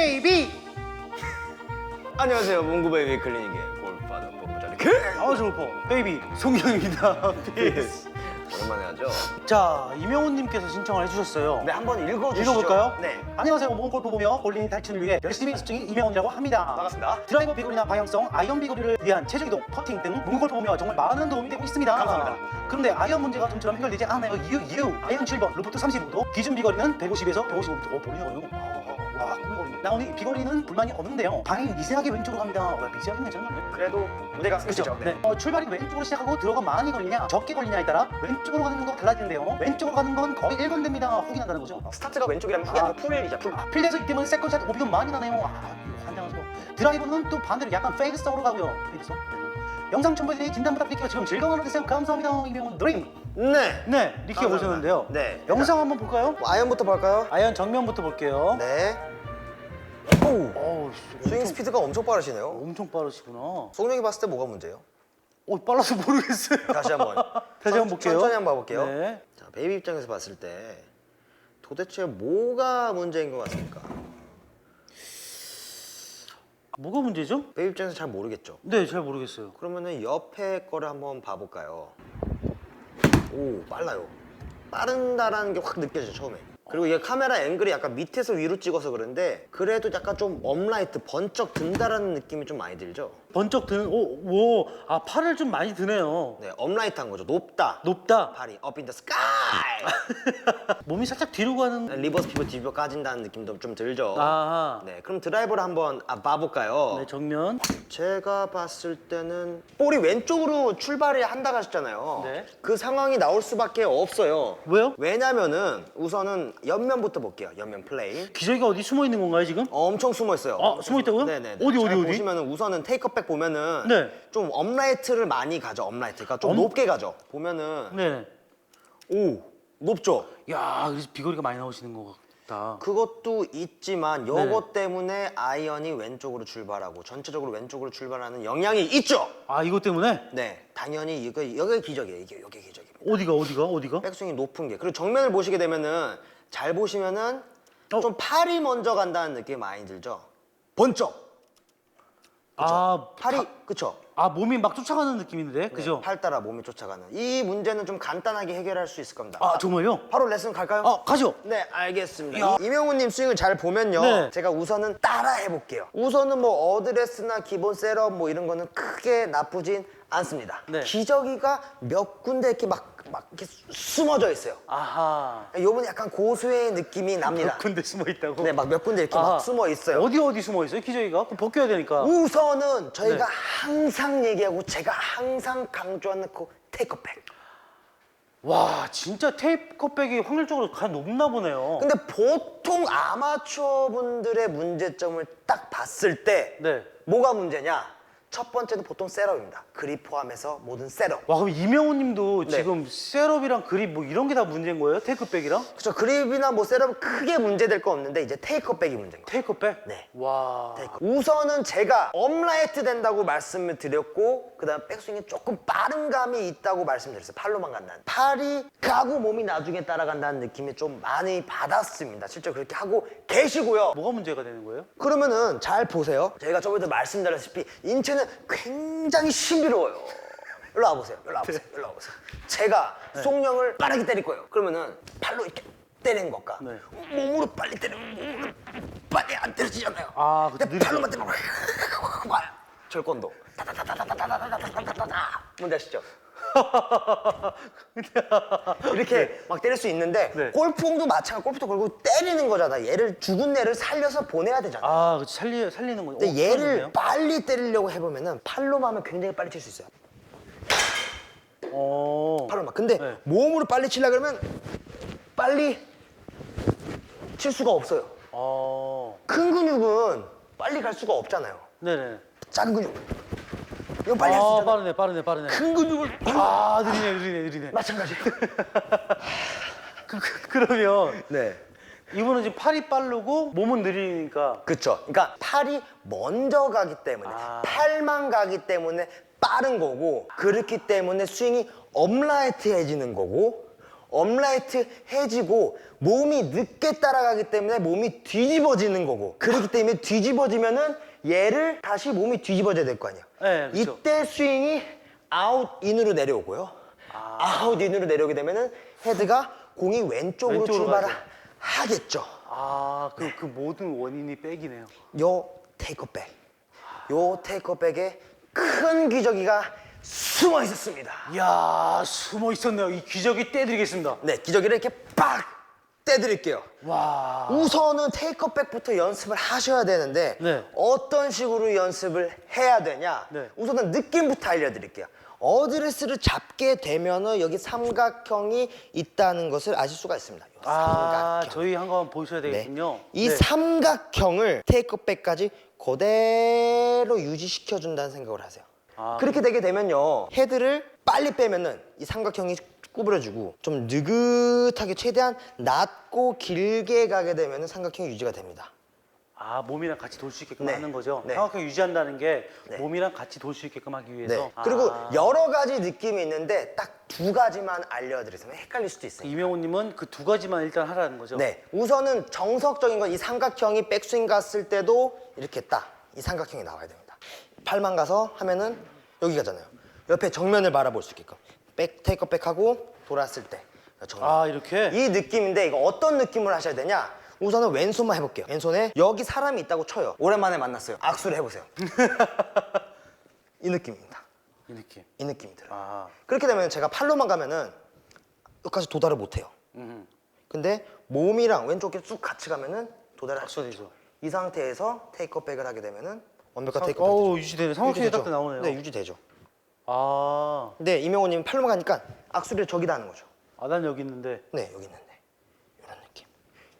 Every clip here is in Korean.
베이비. 안녕하세요 문구 베이비 클리닉의 골프하는 본부장님 그아 좋고 베이비 송영입니다. 피스. 오랜만에 하죠? 자 이명훈님께서 신청을 해주셨어요. 네 한번 읽어주시죠 읽어볼까요? 네 안녕하세요. 몽골프 보며 볼링 탈출을 위해 열심히 수중인 이명훈이라고 합니다. 반갑습니다 드라이버 비거리나 방향성, 아이언 비거리를 위한 체중 이동, 퍼팅 등 몽골프 보며 정말 많은 도움이 되고 있습니다. 감사합니다. 그런데 아이언 문제가 좀처럼 해결되지 않아요. 이유 이유 아이언 7번, 루프트 35도, 기준 비거리는 150에서 155m. 어 볼링 어요. 와 꿈거리. 나오니 비거리는 불만이 없는데요. 방향이 미세하게 왼쪽으로 갑니다. 와 미세하게 괜찮네. 그래도 무대가 그렇죠. 네. 어, 출발이 왼쪽으로 시작하고 들어가 많이 걸리냐 적게 걸리냐에 따라 왼쪽으로 가는 거 달라지는데요. 왼쪽으로 가는 건 거의 일관됩니다. 확인한다는 거죠. 스타트가 왼쪽이라면 이게 아. 아니라 풀이죠 풀 아, 필드에서 이 때문에 세컨샷 오비가 많이 나네요. 아, 이거 환장하죠. 드라이버는 또 반대로 약간 페이드성으로 가고요. 페이드성. 네. 영상 첨부에 진단 부탁드릴게요. 지금 즐거운 하루 되세요. 감사합니다. 이병헌 드림. 네 네, 감사합니다. 오셨는데요. 네. 영상 한번 볼까요? 뭐 아이언부터 볼까요? 아연 정면부터 볼게요. 네 오! 어우, 스윙 엄청, 스피드가 엄청 빠르시네요 엄청 빠르시구나. 송영이 봤을 때 뭐가 문제예요? 어, 빨라서 모르겠어요. 다시 한번 다시 한번 볼게요. 천천히 한번 봐볼게요 네. 자 베이비 입장에서 봤을 때 도대체 뭐가 문제인 것 같습니까? 뭐가 문제죠? 베이비 입장에서 잘 모르겠죠 네, 잘 모르겠어요. 그러면은 옆에 거를 한번 봐볼까요? 오 빨라요. 빠른다라는 게 확 느껴져 처음에. 그리고 이게 카메라 앵글이 약간 밑에서 위로 찍어서 그런데 그래도 약간 좀 업라이트 번쩍 든다라는 느낌이 좀 많이 들죠? 번쩍 드는, 오, 오, 아, 팔을 좀 많이 드네요. 네, 업라이트한 거죠. 높다. 높다. 팔이 up in the sky. 몸이 살짝 뒤로 가는. 리버스 피벗 뒤집어 까진다는 느낌도 좀 들죠? 아, 네, 그럼 드라이버를 한번 아, 봐볼까요? 네, 정면. 제가 봤을 때는 볼이 왼쪽으로 출발을 한다고 하셨잖아요. 네. 그 상황이 나올 수밖에 없어요. 왜요? 왜냐면은 우선은 옆면부터 볼게요. 옆면 플레이. 기저귀가 어디 숨어 있는 건가요, 지금? 엄청 숨어 있어요. 아, 숨어 있다고요? 네네. 어디, 어디, 잘 어디? 보시면은 우선은 테이크백 보면은 네. 좀 업라이트를 많이 가죠. 업라이트. 그러니까 좀 엄- 높게 가죠. 보면은 네. 오 높죠. 야, 그래서 비거리가 많이 나오시는 것 같다. 그것도 있지만 네. 요것 때문에 아이언이 왼쪽으로 출발하고 전체적으로 왼쪽으로 출발하는 영향이 있죠. 아, 이것 때문에? 네, 당연히 이거 여기 기적이에요. 이게 여기 기적입니다. 어디가, 어디가, 어디가? 백스윙이 높은 게 그리고 정면을 보시게 되면은 잘 보시면은 어. 좀 팔이 먼저 간다는 느낌이 많이 들죠. 번쩍 아, 팔이 파- 그쵸? 아, 몸이 막 쫓아가는 느낌인데, 그죠? 네, 팔 따라 몸이 쫓아가는 이 문제는 좀 간단하게 해결할 수 있을 겁니다. 아, 정말요? 바로 레슨 갈까요? 아, 가죠. 네, 알겠습니다. 야. 이명훈님 스윙을 잘 보면요. 네. 제가 우선은 따라 해볼게요. 우선은 뭐 어드레스나 기본 셋업 뭐 이런 거는 크게 나쁘진 않습니다. 네. 기저귀가 몇 군데 이렇게 막, 막 이렇게 수- 숨어져 있어요. 아하. 요번 약간 고수의 느낌이 납니다. 몇 군데 숨어 있다고? 네, 막 몇 군데 이렇게 아하. 막 숨어 있어요. 어디 어디 숨어 있어요, 기저귀가? 그럼 벗겨야 되니까. 우선은 저희가 네. 항상 얘기하고 제가 항상 강조하는 그 테이크백. 와, 진짜 테이프 컵백이 확률적으로 가장 높나 보네요. 근데 보통 아마추어 분들의 문제점을 딱 봤을 때 네. 뭐가 문제냐? 첫 번째는 보통 셋업입니다. 그립 포함해서 모든 셋업. 와, 그럼 이명호 님도 네. 지금 셋업이랑 그립 뭐 이런 게 다 문제인 거예요? 테이크백이랑? 그렇죠. 그립이나 뭐 셋업 크게 문제될 거 없는데 이제 테이크백이 문제인 거예요. 테이크백? 네. 와. 테이크. 우선은 제가 업라이트 된다고 말씀을 드렸고 그다음 백스윙이 조금 빠른 감이 있다고 말씀드렸어요. 팔로만 간다는. 팔이 가고 몸이 나중에 따라간다는 느낌이 좀 많이 받았습니다. 실제 그렇게 하고 계시고요. 뭐가 문제가 되는 거예요? 그러면은 잘 보세요. 저희가 저번에도 말씀드렸다시피 인체는 굉장히 신비로워요. 일로 와보세요. 일로 와보세요. 일로 와보세요. 제가 송영을 빠르게 때릴 거예요. 그러면은 팔로 이렇게 때리는 것과 네. 몸으로 빨리 때리면 몸으로 빨리 안 때려지잖아요. 아, 그쵸, 근데 느리죠. 팔로만 때리면 와요. 절권도 다다다다다다다다다다다 뭔지 아시죠? 이렇게 막 때릴 수 있는데 네. 골프공도 마찬가지 골프도 걸고 때리는 거잖아. 얘를 죽은 애를 살려서 보내야 되잖아. 아, 그치. 살리, 살리는 거. 근데 얘를 빨리 때리려고 해보면은 팔로만 하면 굉장히 빨리 칠 수 있어요. 어. 팔로만. 근데 네. 몸으로 빨리 치려 그러면 빨리 칠 수가 없어요. 어. 큰 근육은 빨리 갈 수가 없잖아요. 네네. 작은 근육. 이건 빨리 할 수 아, 있잖아. 빠르네, 빠르네, 빠르네. 큰 근육을 아, 느리네, 느리네, 느리네. 마찬가지. 그, 그, 그러면 네. 이분은 지금 팔이 빠르고 몸은 느리니까 그쵸. 그러니까 팔이 먼저 가기 때문에 아. 팔만 가기 때문에 빠른 거고 그렇기 때문에 스윙이 업라이트해지는 거고 업라이트 해지고 몸이 늦게 따라가기 때문에 몸이 뒤집어지는 거고 그렇기 때문에 뒤집어지면은 얘를 다시 몸이 뒤집어져야 될 거 아니야. 네, 그쵸. 이때 스윙이 아웃 인으로 내려오고요. 아. 웃 인으로 내려오게 되면은 헤드가 공이 왼쪽으로, 왼쪽으로 출발을 가죠. 하겠죠. 아, 그, 그 모든 원인이 백이네요. 요 테이크백. 요 테이크백에 큰 기저귀가 숨어 있었습니다. 이야, 숨어 있었네요. 이 기적이 떼드리겠습니다. 네, 기저귀를 이렇게 빡 떼드릴게요. 와. 우선은 테이크백부터 연습을 하셔야 되는데 네. 어떤 식으로 연습을 해야 되냐? 네. 우선은 느낌부터 알려드릴게요. 어드레스를 잡게 되면은 여기 삼각형이 있다는 것을 아실 수가 있습니다. 요 아, 삼각형. 저희 한번 보셔야 네. 되겠군요. 이 네. 삼각형을 테이크백까지 그대로 유지시켜 준다는 생각을 하세요. 아, 그렇게 되게 되면요 헤드를 빨리 빼면은 이 삼각형이 구부러지고 좀 느긋하게 최대한 낮고 길게 가게 되면은 삼각형이 유지가 됩니다. 아, 몸이랑 같이 돌 수 있게끔 네. 하는 거죠. 네. 정확하게 유지한다는 게 네. 몸이랑 같이 돌 수 있게끔 하기 위해서. 네. 그리고 아. 여러 가지 느낌이 있는데 딱 두 가지만 알려드리면 헷갈릴 수도 있어요. 이명호님은 그 두 가지만 일단 하라는 거죠. 네, 우선은 정석적인 건 이 삼각형이 백스윙 갔을 때도 이렇게 딱 이 삼각형이 나와야 됩니다. 팔만 가서 하면은 여기 가잖아요. 옆에 정면을 바라볼 수 있게끔 백 테이크 백하고 돌았을 때 정면. 아, 이렇게? 이 느낌인데 이거 어떤 느낌을 하셔야 되냐? 우선은 왼손만 해볼게요. 왼손에 여기 사람이 있다고 쳐요. 오랜만에 만났어요. 악수를 해보세요. 이 느낌입니다. 이 느낌. 이 느낌이 들어요. 아, 그렇게 되면 제가 팔로만 가면은 여기까지 도달을 못해요. 음. 근데 몸이랑 왼쪽에 쭉 같이 가면은 도달을 할수 악수되죠. 있죠. 이 상태에서 테이크백을 하게 되면은 완벽한 테이크백 어. 유지되네. 상황실이 유지되죠. 딱 나오네요. 네, 유지되죠. 아, 근데 이명호님 팔로만 가니까 악수를 저기다 하는 거죠. 아, 난 여기 있는데. 네, 여기 있는데 이런 느낌.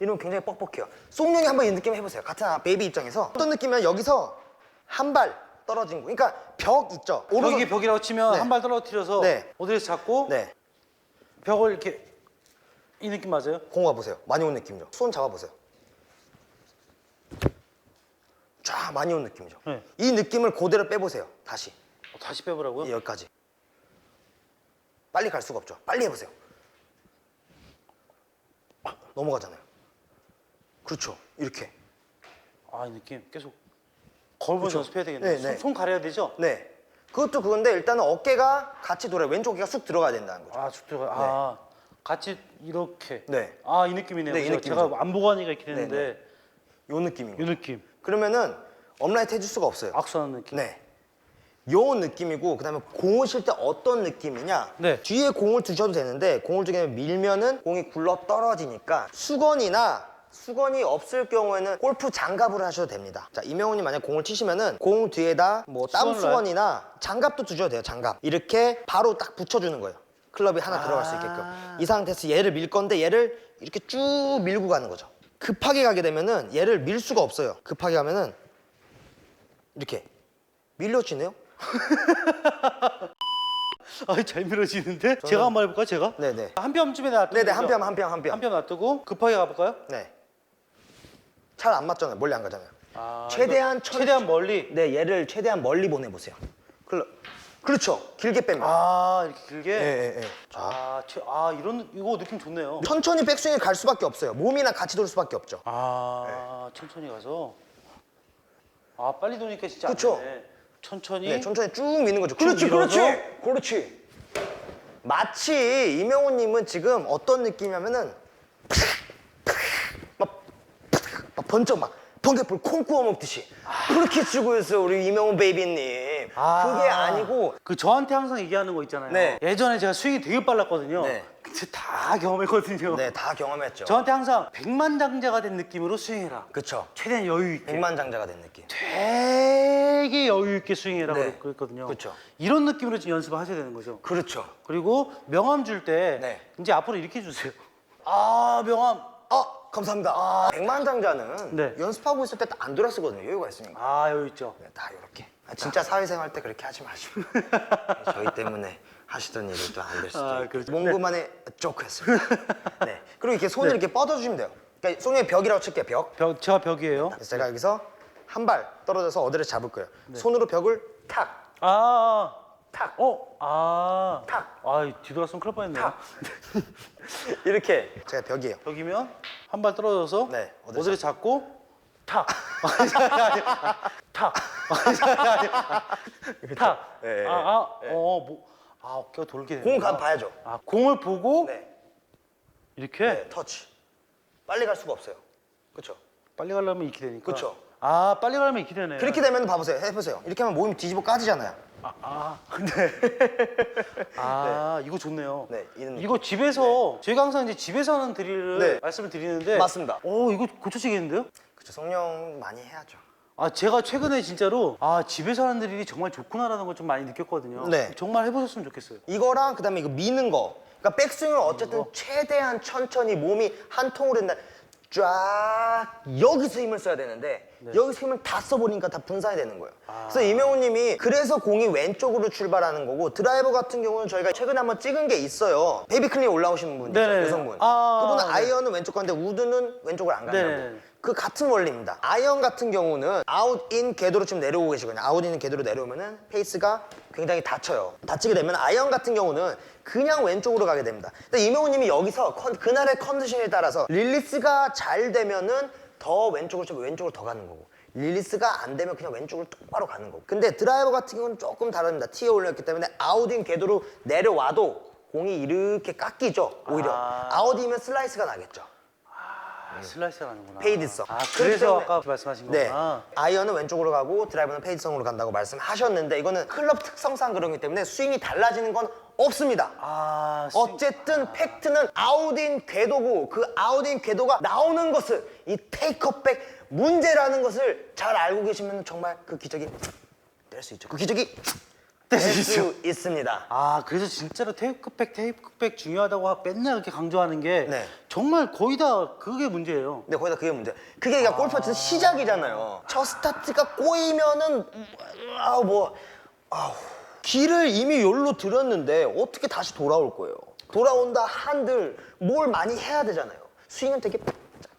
이러면 굉장히 뻑뻑해요. 송룡이 한번 이 느낌 해보세요. 같은 아, 베이비 입장에서 어떤 느낌이면 여기서 한 발 떨어진 거. 그러니까 벽 있죠. 벽이 벽이라고 치면 네. 한 발 떨어뜨려서 네. 어디서 잡고 네, 벽을 이렇게 이 느낌 맞아요? 공 와보세요. 많이 온 느낌이죠. 손 잡아 보세요. 쫙 많이 온 느낌이죠. 네. 이 느낌을 그대로 빼보세요. 다시 어, 다시 빼보라고요? 여기까지. 빨리 갈 수가 없죠. 빨리 해보세요. 아, 넘어가잖아요. 그렇죠. 이렇게. 아, 이 느낌 계속 걸으면서 연습해야 되겠네요. 네, 손, 네. 손 가려야 되죠? 네. 그것도 그건데 일단은 어깨가 같이 돌아요. 왼쪽 어깨가 쑥 들어가야 된다는 거죠. 아, 쭉 들어가. 아, 같이 이렇게. 네. 아, 이 느낌이네요. 네, 이 느낌이죠. 제가 안 보고 하니까 이렇게 되는데 요 느낌인 이. 느낌. 그러면은 업라이트 해줄 수가 없어요. 악수하는 느낌. 네. 요 느낌이고 그다음에 공을 칠 때 어떤 느낌이냐? 네. 뒤에 공을 두셔도 되는데 공을 두게 밀면은 공이 굴러 떨어지니까 수건이나 수건이 없을 경우에는 골프 장갑을 하셔도 됩니다. 자, 이명훈이 만약 공을 치시면은 공 뒤에다 뭐 땀 수건을 수건이나 장갑도 두셔도 돼요. 장갑. 이렇게 바로 딱 붙여주는 거예요. 클럽이 하나 들어갈 수 있게끔. 아. 이 상태에서 얘를 밀 건데 얘를 이렇게 쭉 밀고 가는 거죠. 급하게 가게 되면은 얘를 밀 수가 없어요. 급하게 가면은 이렇게 밀려지네요. 아, 잘 밀어지는데? 제가 한번 해볼까요, 제가? 네네. 한 뼘쯤에 놔두고. 네네 한 뼘 한 뼘 한 뼘. 한뼘 놔두고 급하게 가볼까요? 네. 잘 안 맞잖아요. 멀리 안 가잖아요. 아, 최대한 천- 최대한 멀리. 네 얘를 최대한 멀리 보내보세요. 클럽. 그렇죠. 길게 뺍니다. 아, 이렇게 길게. 예, 예, 예. 아, 최, 아, 이런 이거 느낌 좋네요. 천천히 백스윙에 갈 수밖에 없어요. 몸이랑 같이 돌 수밖에 없죠. 아, 천천히 가서. 아, 빨리 도니까 진짜 그쵸. 안 되네. 천천히. 네, 천천히 쭉 미는 거죠. 그렇지. 그렇지, 그렇지. 마치 이명호님은 지금 어떤 느낌이냐면은 막, 막 번쩍 막 번개불 콩 구워 먹듯이 그렇게 치고 있어요 우리 이명호 베이비님. 아. 그게 아니고 그 저한테 항상 얘기하는 거 있잖아요. 네. 예전에 제가 스윙이 되게 빨랐거든요. 네. 근데 다 경험했거든요. 네 다 경험했죠. 저한테 항상 백만장자가 된 느낌으로 스윙해라. 그쵸. 최대한 여유 있게. 백만장자가 된 느낌. 되게 여유 있게 스윙해라 네. 그랬거든요. 그쵸. 이런 느낌으로 지금 연습을 하셔야 되는 거죠. 그렇죠. 그리고 명함 줄 때 네. 이제 앞으로 이렇게 주세요. 아 명함. 아 감사합니다. 백만장자는 네. 연습하고 있을 때 안 돌았었거든요. 여유가 있으니까. 아 여유 있죠. 네, 다 이렇게. 아, 진짜 사회생활 때 그렇게 하지 마시고 저희 때문에 하시던 일이 또 안 될 수도 아, 있고 그렇죠. 몽구만의 조크였습니다. 네. 그리고 이렇게 손을 이렇게 뻗어주시면 돼요. 그러니까 손에 벽이라고 칠게요. 벽. 벽 제가 벽이에요. 그래서 제가 여기서 한 발 떨어져서 어디를 잡을 거예요. 손으로 벽을 탁, 아, 아. 탁. 어? 아. 탁. 아, 뒤돌았으면 큰일 날 뻔했네요. 탁. 이렇게 제가 벽이에요. 여기면 한 발 떨어져서 네, 어디를 어디를 잡고 탁. 탁. 탁. 예, 예. 아, 아, 어, 뭐. 아, 어깨가 돌게 되네. 공 가 봐야죠. 아, 공을 보고 네. 이렇게 네, 터치. 빨리 갈 수가 없어요. 그렇죠? 빨리 가려면 이렇게 되니까. 그쵸. 아, 빨리 가려면 이렇게 되네. 그렇게 되면 봐보세요. 해보세요. 이렇게 하면 몸이 뒤집어 까지잖아요. 아, 아, 네. 아, 이거 좋네요. 네, 이런 이거 집에서 저희가 항상 이제 집에서 하는 드릴을 네. 말씀을 드리는데 맞습니다. 오, 이거 고쳐지겠는데요? 그렇죠. 성령 많이 해야죠. 아, 제가 최근에 진짜로 아, 집에서 하는 드릴이 정말 좋구나라는 걸 좀 많이 느꼈거든요. 네. 정말 해보셨으면 좋겠어요. 이거랑 그다음에 이거 미는 거. 그러니까 백스윙을 어쨌든 최대한 천천히 몸이 한 통으로 된다. 쫙 여기서 힘을 써야 되는데 여기서 힘을 다 써버리니까 다 분산이 되는 거예요. 그래서 이명호님이 그래서 공이 왼쪽으로 출발하는 거고 드라이버 같은 경우는 저희가 최근에 한번 찍은 게 있어요. 베이비클린 올라오시는 분 있죠, 네네. 여성분. 아, 그분은 네. 아이언은 왼쪽 가는데 우드는 왼쪽으로 안 간다고. 네네. 그 같은 원리입니다. 아이언 같은 경우는 아웃 인 궤도로 지금 내려오고 계시거든요. 아웃 인 궤도로 내려오면은 페이스가 굉장히 다쳐요. 다치게 되면 아이언 같은 경우는 그냥 왼쪽으로 가게 됩니다. 근데 이명호님이 여기서 컨- 그날의 컨디션에 따라서 릴리스가 잘 되면은 더 왼쪽으로 좀 왼쪽으로 더 가는 거고 릴리스가 안 되면 그냥 왼쪽으로 똑바로 가는 거고. 근데 드라이버 같은 경우는 조금 다릅니다. 티에 올렸기 때문에 아웃인 궤도로 내려와도 공이 이렇게 깎이죠. 오히려 아. 아웃이면 슬라이스가 나겠죠. 아, 슬라이스가 가는구나. 페이드성. 아, 그래서 아까 말씀하신 네. 거구나. 아이언은 왼쪽으로 가고 드라이버는 페이드성으로 간다고 말씀하셨는데 이거는 클럽 특성상 그러기 때문에 스윙이 달라지는 건 없습니다. 아, 스- 어쨌든 팩트는 아웃인 궤도고 그 아웃인 궤도가 나오는 것을 이 테이크업백 문제라는 것을 잘 알고 계시면 정말 그 기적이 될 수 있죠. 그 기적이 될수수 있습니다. 아, 그래서 진짜로 테이크백, 테이크백 중요하다고 하- 맨날 이렇게 강조하는 게 네. 정말 거의 다 그게 문제예요. 근데 거기다 그게 문제. 그게 그러니까 골프 어쨌든 시작이잖아요. 첫 스타트가 꼬이면은 아우 뭐 아우 길을 이미 여기로 들었는데 어떻게 다시 돌아올 거예요? 돌아온다 한들 뭘 많이 해야 되잖아요. 스윙은 되게 짧-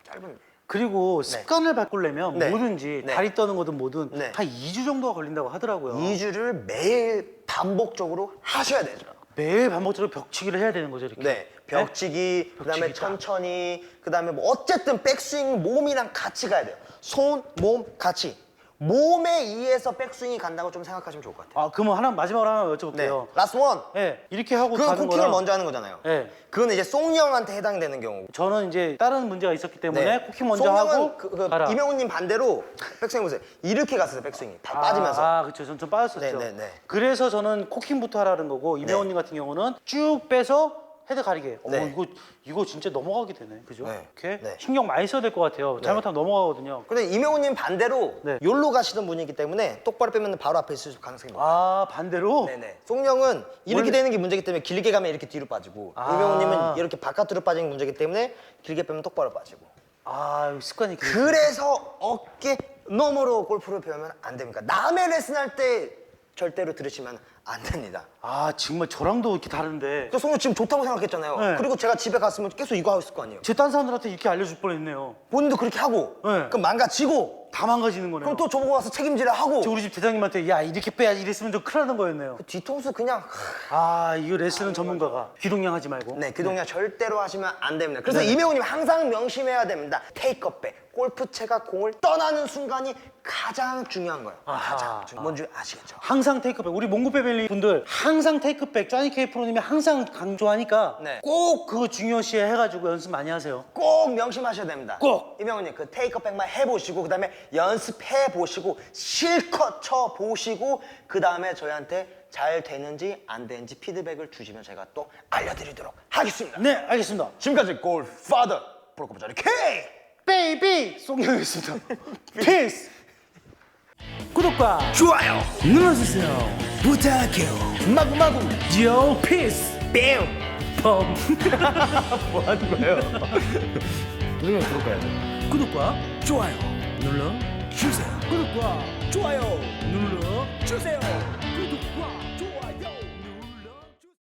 짧은데. 그리고 습관을 바꾸려면 네. 뭐든지 네. 다리 떠는 거든 뭐든 네. 한 2주 정도가 걸린다고 하더라고요. 2주를 매일 반복적으로 하셔야 되죠. 매일 반복적으로 벽치기를 해야 되는 거죠, 이렇게. 네. 벽치기, 그다음에 벽치기 딱. 천천히, 그다음에 뭐 어쨌든 백스윙 몸이랑 같이 가야 돼요. 손, 몸 같이. 몸에 의해서 백스윙이 간다고 좀 생각하시면 좋을 것 같아요. 아, 그러면 하나 마지막으로 하나 네. 여쭤볼게요. 라스트 원. 네. 이렇게 하고 그건 가는 쿠킹을 거랑 먼저 하는 거잖아요. 네. 그건 이제 송영한테 해당되는 경우고. 저는 이제 다른 문제가 있었기 때문에 쿠킹 먼저 송영은 하고 그, 그 가라. 이명훈님 반대로 백스윙 보세요. 이렇게 갔어요, 백스윙이. 다 빠지면서. 아, 그렇죠. 전 좀 빠졌었죠. 네, 네, 네. 그래서 저는 코킹부터 하라는 거고 이명훈님 같은 경우는 쭉 빼서 헤드 가리게. 어, 네. 이거 이거 진짜 넘어가게 되네. 그죠? 네. 이렇게 네. 신경 많이 써야 될 것 같아요. 잘못하면 넘어가거든요. 근데 이명훈님 반대로 네. 요로 가시던 분이기 때문에 똑바로 빼면 바로 앞에 있을 가능성이 높아요. 아, 반대로 네네. 송영은 이렇게 원래- 되는 게 문제기 때문에 길게 가면 이렇게 뒤로 빠지고 아. 이명훈님은 이렇게 바깥으로 빠지는 게 문제기 때문에 길게 빼면 똑바로 빠지고. 아, 이거 습관이 그 그래서 어깨 너머로 골프를 배우면 안 됩니까? 남의 레슨 할 때 절대로 들으시면 안 됩니다. 아, 정말 저랑도 이렇게 다른데. 그 송영 지금 좋다고 생각했잖아요. 네. 그리고 제가 집에 갔으면 계속 이거 하고 있을 거 아니에요. 제 딴 사람들한테 이렇게 알려줄 뻔했네요. 본인도 그렇게 하고 네. 그럼 망가지고 다 망가지는 거네요. 그럼 또 저보고 와서 책임지라 하고 저 우리 집 대장님한테 야 이렇게 빼야지 이랬으면 좀 큰일 나는 거였네요. 뒤통수 그냥 아, 이거 레슨은 전문가가 귀동냥 하지 말고. 네, 그 동작 절대로 하시면 안 됩니다. 그래서 이명훈님 항상 명심해야 됩니다. 테이크업백. 골프채가 공을 떠나는 순간이 가장 중요한 거예요. 아하. 가장 중요한. 뭔지 아시겠죠? 항상 테이크백 우리 몽구 패밀리 분들 항상 테이크백 짜니 케이 프로님이 항상 강조하니까 네. 꼭 그거 중요시 해가지고 연습 많이 하세요. 꼭 명심하셔야 됩니다. 꼭! 이명훈님 그 테이크업백만 해보시고 그 다음에 연습해 보시고 실컷 쳐 보시고 그 다음에 저희한테 잘 되는지 안 되는지 피드백을 주시면 제가 또 알려드리도록 하겠습니다. 네 알겠습니다. 지금까지 골파더 프로코프 자리 K. 베이비 송영이었습니다. 피스. 구독과 좋아요 눌러주세요. 부탁해요. 마구마구 요 피스. 뺨. 펌. 뭐 하는 거예요? 우리가 구독해야 돼. 구독과 좋아요. 눌러 주세요. 구독과 좋아요. 눌러 주세요. 구독과